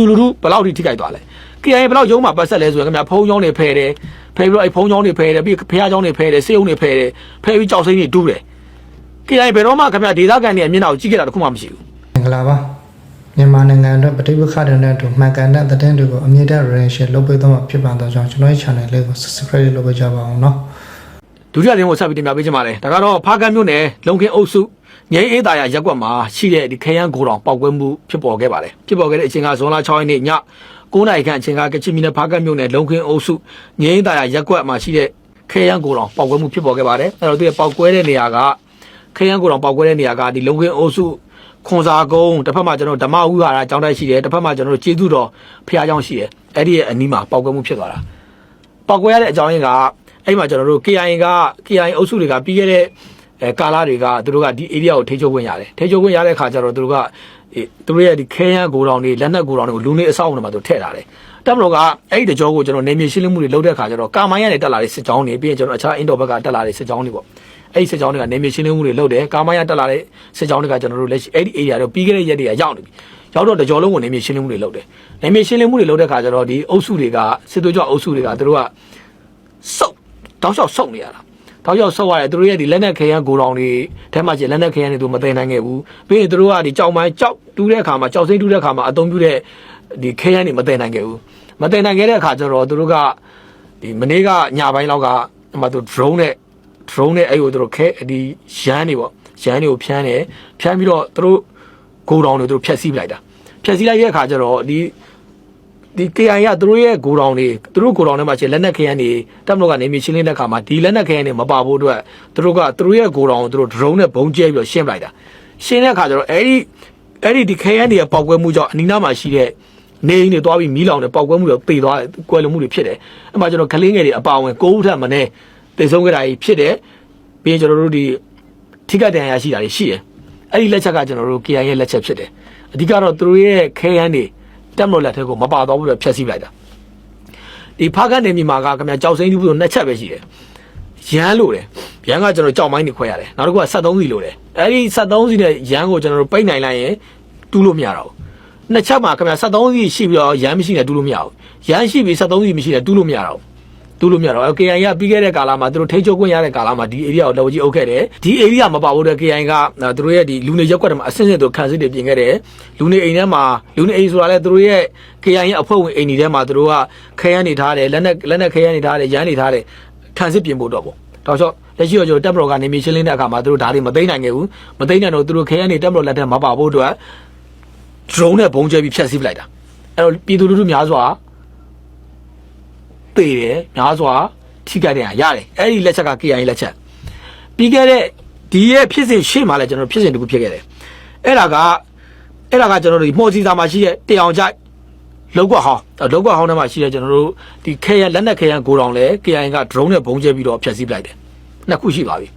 သူလူထုဘယ်လောက်ထိထိခိုက်သွားလဲ KIA ဘယ်လောက်ရုံးမှာပတ်ဆက်လဲဆိုရင်ခင်ဗျာဖုံးရုံးတွေဖယ်တယ်ဖယ်ပြီးတော့အဲဖုံးရုံးတွေဖယ်တယ်ပြီးဖះရုံးတွေဖယ်တယ်စေးရုံးတွေဖယ်တယ်ဖယ်ပြီးကြောက်စိမ့်တွေတူးတယ် KIA ဘယ်တော့မှခင်ဗျာဒေသခံတွေအမျက်နှာကိုကြည့်ခဲ့တာတခုမှမရှိဘူးမင်္ဂလာပါမြန်မာနိုင်ငံအတွက်ပဋိပက္ခတွေနဲ့အတူမှန်ကန်တဲ့သတင်းတွေကိုအမြင့်တဲ့ relation လုပ်ပေးသွားမှာဖြစ်ပါတော့ကြောင်းကျွန်တော်ရဲ့ channel လေးကို subscribe လုပ်ပေးကြပါအောင်နော်ဒုတိယသတင်းကိုဆက်ပြီးတင်ပြပေးချင်ပါတယ်ဒါကတော့ဖားကမ်းမြို့နယ်လုံခင်းအုပ်စု ငိမ့်အေးတာရရက်ကွက်မှာရှိတဲ့ဒီခရမ်းကိုတောင်ပောက်ကွဲမှုဖြစ်ပေါ်ခဲ့ပါတယ်ဖြစ်ပေါ်ခဲ့တဲ့အချိန်ကဇွန်လ6ရက်နေ့ည9နာရီခန့်အချိန်ကကချင်ပြည်နယ်ဖားကန်းမြို့နယ်လုံခင်းအုပ်စုငိမ့်အေးတာရရက်ကွက်မှာရှိတဲ့ခရမ်းကိုတောင်ပောက်ကွဲမှုဖြစ်ပေါ်ခဲ့ပါတယ်အဲ့တော့သူရဲ့ပောက်ကွဲတဲ့နေရာကခရမ်းကိုတောင်ပောက်ကွဲတဲ့နေရာကဒီလုံခင်းအုပ်စုခွန်စာကုန်းတစ်ဖက်မှာကျွန်တော်ဓမ္မဝိဟာရကျောင်းတိုက်ရှိတယ်တစ်ဖက်မှာကျွန်တော်ကျေးဇူးတော်ဖះကျောင်းရှိတယ်အဲ့ဒီရဲ့အနီးမှာပောက်ကွဲမှုဖြစ်သွားတာပောက်ကွဲရတဲ့အကြောင်းရင်းကအဲ့မှာကျွန်တော်တို့ KIA က KIA အုပ်စုတွေကပြီးခဲ့တဲ့ အဲကာလာတွေကသူတို့ကဒီ area ကိုထိချုပ်ခွင့်ရတယ်ထိချုပ်ခွင့်ရတဲ့ခါကျတော့သူတို့ကအေးသူတို့ရဲ့ဒီခဲယမ်းကိုတောင်တွေလက်နက်ကိုတောင်တွေကိုလူနေအဆောက်အအုံတွေမှာသူထည့်ထားတယ်တက်မလို့ကအဲ့ဒီတကြောကိုကျွန်တော်နေမြေရှင်းလင်းမှုတွေလုပ်တဲ့ခါကျတော့ကာမိုင်းရနေတက်လာတဲ့စစ်ကြောင်းတွေပြီးရင်ကျွန်တော်အခြားအင်ဒိုဘက်ကတက်လာတဲ့စစ်ကြောင်းတွေပေါ့အဲ့ဒီစစ်ကြောင်းတွေကနေမြေရှင်းလင်းမှုတွေလုပ်တယ်ကာမိုင်းရတက်လာတဲ့စစ်ကြောင်းတွေကကျွန်တော်တို့လက်ရှိအဲ့ဒီ area တော့ပြီးခဲ့တဲ့ရက်တွေကရောက်နေပြီရောက်တော့တကြောလုံးကိုနေမြေရှင်းလင်းမှုတွေလုပ်တယ်နေမြေရှင်းလင်းမှုတွေလုပ်တဲ့ခါကျတော့ဒီအုပ်စုတွေကစစ်သွေးကြွအုပ်စုတွေကသူတို့ကစုပ်တောက်လျှောက်စုပ်နေရတာ တောက်လျှောက်စုပ်ရတယ်သူတို့ရဲ့ဒီလက်နက်ခဲယမ်းဂိုတောင်တွေထဲမှာကျလက်နက်ခဲယမ်းတွေသူမသိနိုင်ခဲ့ဘူးပြီးရင်သူတို့ကဒီကြောက်မိုင်းကြောက်တူးတဲ့အခါမှာကြောက်စိမ့်တူးတဲ့အခါမှာအသုံးပြုတဲ့ဒီခဲယမ်းတွေမသိနိုင်ခဲ့ဘူးမသိနိုင်ခဲ့တဲ့အခါကျတော့သူတို့ကဒီမနေ့ကညပိုင်းလောက်ကဟိုမှာသူ drone နဲ့ drone နဲ့အဲ့ကိုသူတို့ခဲဒီရန်တွေပေါ့ရန်တွေကိုဖြန်းတယ်ဖြန်းပြီးတော့သူတို့ဂိုတောင်တွေသူတို့ဖျက်ဆီးပလိုက်တာဖျက်ဆီးလိုက်တဲ့အခါကျတော့ဒီ ဒီ KI ကသူတို့ရဲ့ဂိုဒေါင်တွေသူတို့ဂိုဒေါင်ထဲမှာရှိတဲ့လက်နက်ခဲယမ်းတွေတပ်မတော်ကနေမြေရှင်းလင်းတဲ့ခါမှာဒီလက်နက်ခဲယမ်းတွေမပါဖို့အတွက်သူတို့ကသူတို့ရဲ့ဂိုဒေါင်ကိုသူတို့ drone နဲ့ဘုံကျဲပြီးတော့ရှင်းပလိုက်တာရှင်းတဲ့အခါကျတော့အဲ့ဒီအဲ့ဒီဒီခဲယမ်းတွေရဲ့ပေါက်ကွဲမှုကြောင့်အနီးနားမှာရှိတဲ့နေအိမ်တွေတွားပြီးမီးလောင်တဲ့ပေါက်ကွဲမှုတွေပေသွားတယ်ကွဲလွန်မှုတွေဖြစ်တယ်အဲ့မှာကျွန်တော်ကလေးငယ်တွေအပါအဝင်ကိုးဦးထက်မနေတိတ်ဆုံးကြတာကြီးဖြစ်တယ်ပြီးရင်ကျွန်တော်တို့ဒီထိကတန်ရရှိတာတွေရှိတယ်အဲ့ဒီလက်ချက်ကကျွန်တော်တို့ KI ရဲ့လက်ချက်ဖြစ်တယ်အဓိကတော့သူတို့ရဲ့ခဲယမ်းတွေ တက်မလို့လက်ထက်ကိုမပါတော့ဘူးလို့ဖျက်ဆီးလိုက်တာဒီဖားကနေမြေမှာကခင်ဗျာကြောက်စိမ့်သူတို့နှစ်ချက်ပဲရှိတယ်ရမ်းလို့တယ်ရမ်းကကျွန်တော်ကြောက်မိုင်းနေခွဲရတယ်နောက်တစ်ခုက73စီလို့တယ်အဲ့ဒီ73စီနဲ့ရမ်းကိုကျွန်တော်တို့ပိတ်နိုင်လိုက်ရင်တူးလို့မရတော့ဘူးနှစ်ချက်မှာခင်ဗျာ73စီရှိပြီးတော့ရမ်းမရှိနဲ့တူးလို့မရဘူးရမ်းရှိပြီး73စီမရှိနဲ့တူးလို့မရတော့ဘူး တူးလို့မရတော့ KI ကပြီးခဲ့တဲ့ကာလမှာသူတို့ထိချုပ်ခွင့်ရတဲ့ကာလမှာဒီ area ကိုတော်ကြီးအုပ်ခဲ့တယ်ဒီ area မပါဘူးတဲ့ KI ကသူတို့ရဲ့ဒီလူနေရက်ကွက်တွေမှာအဆင့်ဆင့်သူခံစစ်တွေပြင်ခဲ့တယ်လူနေအိမ်ထဲမှာလူနေအိမ်ဆိုတာလဲသူတို့ရဲ့ KI ရဲ့အဖွဲ့ဝင်အိမ်တွေထဲမှာသူတို့ကခဲရန်နေထားတယ်လက်နဲ့လက်နဲ့ခဲရန်နေထားတယ်ရန်နေထားတယ်ခံစစ်ပြင်ဖို့တော့ပေါ့တောက်ချော့လက်ရှိတော့ကျွန်တော်တက်မတော်ကနေမြေရှင်းလင်းတဲ့အခါမှာသူတို့ဒါတွေမသိနိုင်ခဲ့ဘူးမသိနိုင်တော့သူတို့ခဲရန်နေတက်မတော်လက်ထက်မပါဖို့အတွက် drone နဲ့ဘုံကျဲပြီးဖျက်ဆီးပလိုက်တာအဲ့တော့ပြည်သူလူထုများစွာ ပေတယ်များစွာထိခိုက်တဲ့ဟာရတယ်အဲ့ဒီလက်ချက်က KI လက်ချက်ပြီးခဲ့တဲ့ဒီရဲ့ဖြစ်စဉ်ရှေ့မှာလည်းကျွန်တော်ဖြစ်စဉ်တခုဖြစ်ခဲ့တယ်အဲ့ဒါကအဲ့ဒါကကျွန်တော်တို့ဒီမှော်စီစာမှာရှိတဲ့တေအောင်ကြိုက်လောက်ကွက်ဟောင်းလောက်ကွက်ဟောင်းထဲမှာရှိတဲ့ကျွန်တော်တို့ဒီခဲရလက်နက်ခဲရန်ကိုတောင်လဲ KI က drone နဲ့ဘုံကျဲပြီးတော့ဖျက်ဆီးပလိုက်တယ်နှစ်ခုရှိပါပြီ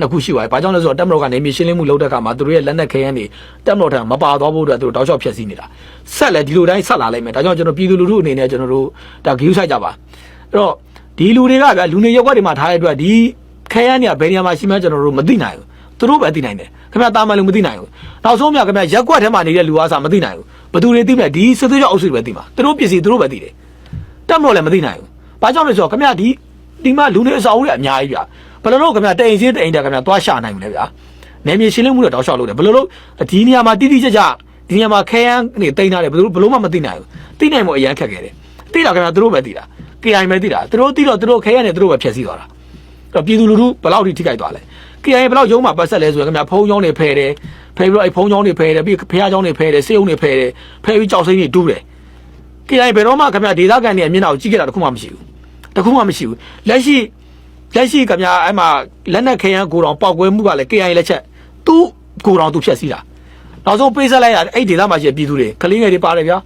နှစ်ခုရှိပါတယ်ဘာကြောင့်လဲဆိုတော့တက်မတော်ကနေမြေရှင်းလင်းမှုလုပ်တဲ့အခါမှာသူတို့ရဲ့လက်နက်ခဲရန်တွေတက်မတော်ထံမပါသွားဖို့အတွက်သူတို့တောက်လျှောက်ဖျက်ဆီးနေတာဆက်လဲဒီလိုတိုင်းဆက်လာလိုက်မယ်ဒါကြောင့်ကျွန်တော်ပြည်သူလူထုအနေနဲ့ကျွန်တော်တို့ဒါဂယူးဆိုင်ကြပါအဲ့တော့ဒီလူတွေကဗျာလူနေရက်ွက်တွေမှာထားတဲ့အတွက်ဒီခဲရန်တွေကဘယ်နေရာမှာရှိမှန်းကျွန်တော်တို့မသိနိုင်ဘူးသူတို့ပဲသိနိုင်တယ်ခင်ဗျာတာမန်လူမသိနိုင်ဘူးနောက်ဆုံးမြခင်ဗျာရက်ွက်ထဲမှာနေတဲ့လူအားစားမသိနိုင်ဘူးဘယ်သူတွေသိမလဲဒီစစ်သွေးကြောက်အုပ်စုတွေပဲသိမှာသူတို့ပစ္စည်းသူတို့ပဲသိတယ်တက်မလို့လည်းမသိနိုင်ဘူးဘာကြောင့်လဲဆိုတော့ခင်ဗျာဒီဒီမှာလူနေအစာအုပ်တွေအများကြီးဗျာ ဘယ်လိုလုပ်ခင်ဗျာတိန်စင်းတိန်တက်ခင်ဗျာသွားရှာနိုင်မလဲဗျာနေမြေရှင်းလင်းမှုတော့တောက်လျှောက်လုပ်တယ်ဘယ်လိုလုပ်ဒီနေရာမှာတိတိကျကျဒီနေရာမှာခဲယမ်းနေတိန်ထားတယ်ဘယ်လိုဘယ်လိုမှမသိနိုင်ဘူးသိနိုင်မှုအရန်ခက်ခဲ့တယ်သိတာခင်ဗျာသူတို့ပဲသိတာ KI ပဲသိတာသူတို့သိတော့သူတို့ခဲရနေသူတို့ပဲဖျက်ဆီးသွားတာအဲ့တော့ပြည်သူလူထုဘယ်လောက်ထိထိခိုက်သွားလဲ KI ဘယ်လောက်ရုံးမှာပတ်ဆက်လဲဆိုရင်ခင်ဗျာဖုံးချောင်းတွေဖယ်တယ်ဖယ်ပြီးတော့အဲ့ဖုံးချောင်းတွေဖယ်တယ်ပြီးဖះချောင်းတွေဖယ်တယ်စေုံတွေဖယ်တယ်ဖယ်ပြီးကြောက်စိမ့်တွေတူးတယ် KI ဘယ်တော့မှခင်ဗျာဒေသခံတွေအမျက်နှာကိုကြည့်ကြတာတခုမှမရှိဘူးတခုမှမရှိဘူးလက်ရှိ လက်ရှိခင်ဗျာအဲ့မှာလက်နက်ခဲယမ်းကိုတော်ပောက်ကွဲမှုကလည်း KI လက်ချက်သူ့ကိုတော်သူဖျက်ဆီးတာနောက်ဆုံးပေးဆက်လိုက်ရအဲ့ဒေသမှာရှိတဲ့ပြည်သူတွေကလေးငယ်တွေပါတယ်ဗျာ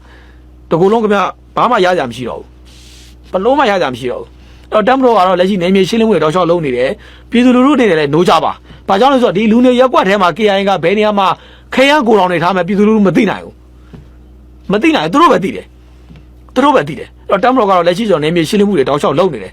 တကူလုံးခင်ဗျာဘာမှရကြမရှိတော့ဘူးဘလို့မှရကြမရှိတော့ဘူးအဲ့တော့တမ်မတော်ကတော့လက်ရှိနေမြေရှင်းလင်းမှုတွေတော့ရှောက်လုံးနေတယ်ပြည်သူလူထုတွေလည်းနိုးကြပါဘာကြောင့်လဲဆိုတော့ဒီလူနေရက်ကွက်ထဲမှာ KIA ကဘယ်နေရာမှာခရမ်းကိုတောင်နေထားမယ်ပြည်သူလူထုမသိနိုင်ဘူးမသိနိုင်ဘူးသူတို့ပဲသိတယ်သူတို့ပဲသိတယ်အဲ့တော့တမ်မတော်ကတော့လက်ရှိကျွန်တော်နေမြေရှင်းလင်းမှုတွေတော့ရှောက်လုံးနေတယ်